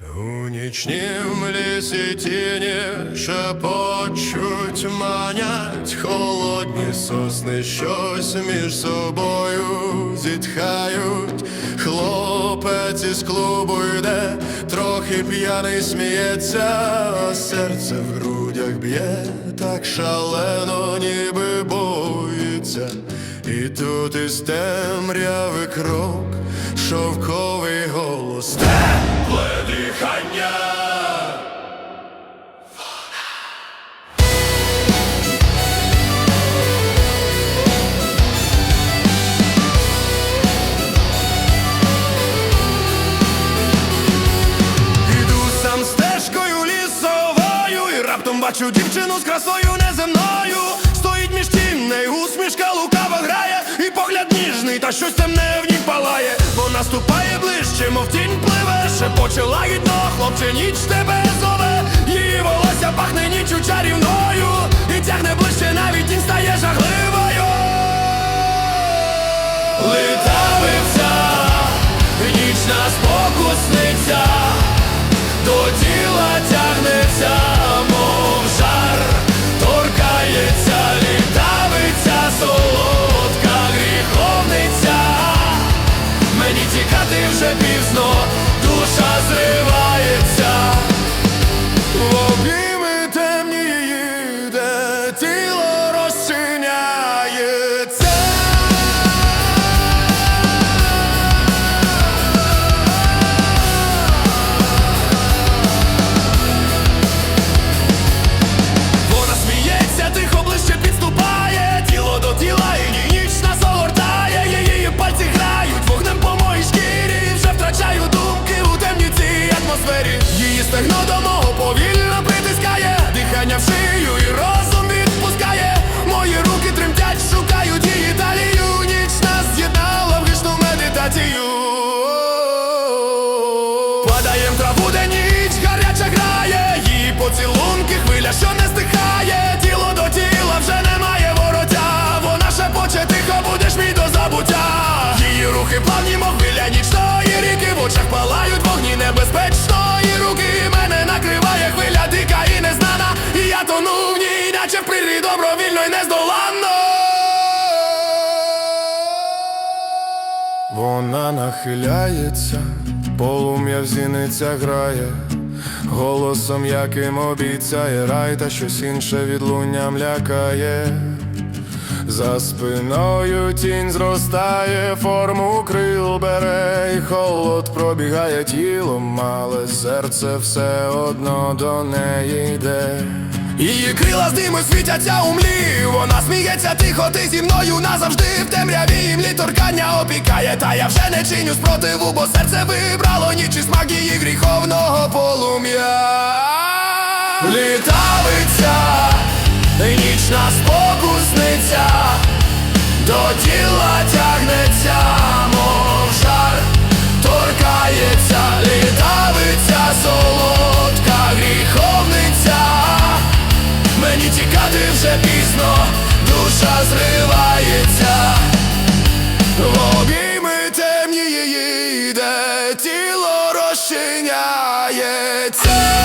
У нічнім лісі тіні шепочуть, манять холодні сосни, щось між собою зітхають. Хлопець із клубу йде, трохи п'яний сміється, а серце в грудях б'є так шалено, ніби боїться. І тут із темряви крок, шовковий голос, тепле бачу дівчину з красою неземною. Стоїть між тіней, усмішка лукава грає. І погляд ніжний, та щось темне в ній палає. Вона ступає ближче, мов тінь пливе. Шепоче лагідно, хлопче, ніч тебе зове. Її волосся пахне нічу чарівною. І тягне ближче, навіть тінь стає жахливою вже пізно, атмосфері. Її стегно до мого повільно притискає, дихання в шию і розум відпускає. Мої руки тремтять, шукають її талію. Ніч нас з'єднала в грішну медитацію. Падаєм траву, де ніч гаряча грає, її поцілунки, хвиля, що не стихає, Вона нахиляється, полум'я в зіницях грає, голосом, яким обіцяє рай, та щось інше відлунням лякає. За спиною тінь зростає, форму крил бере, і холод пробігає тілом, але серце все одно до неї йде. Її крила з диму світяться у Вона сміється тихо, ти зі мною назавжди В темряві імлі Та я вже не чиню спротиву, бо серце вибрало ніч і смак її гріховного полум'я. Літавиця, нічна спокусниця До тіла тягнеться, мов жар Торкається, літавиця, солодка гріховниця Мені тікати вже пізно, душа зривається time.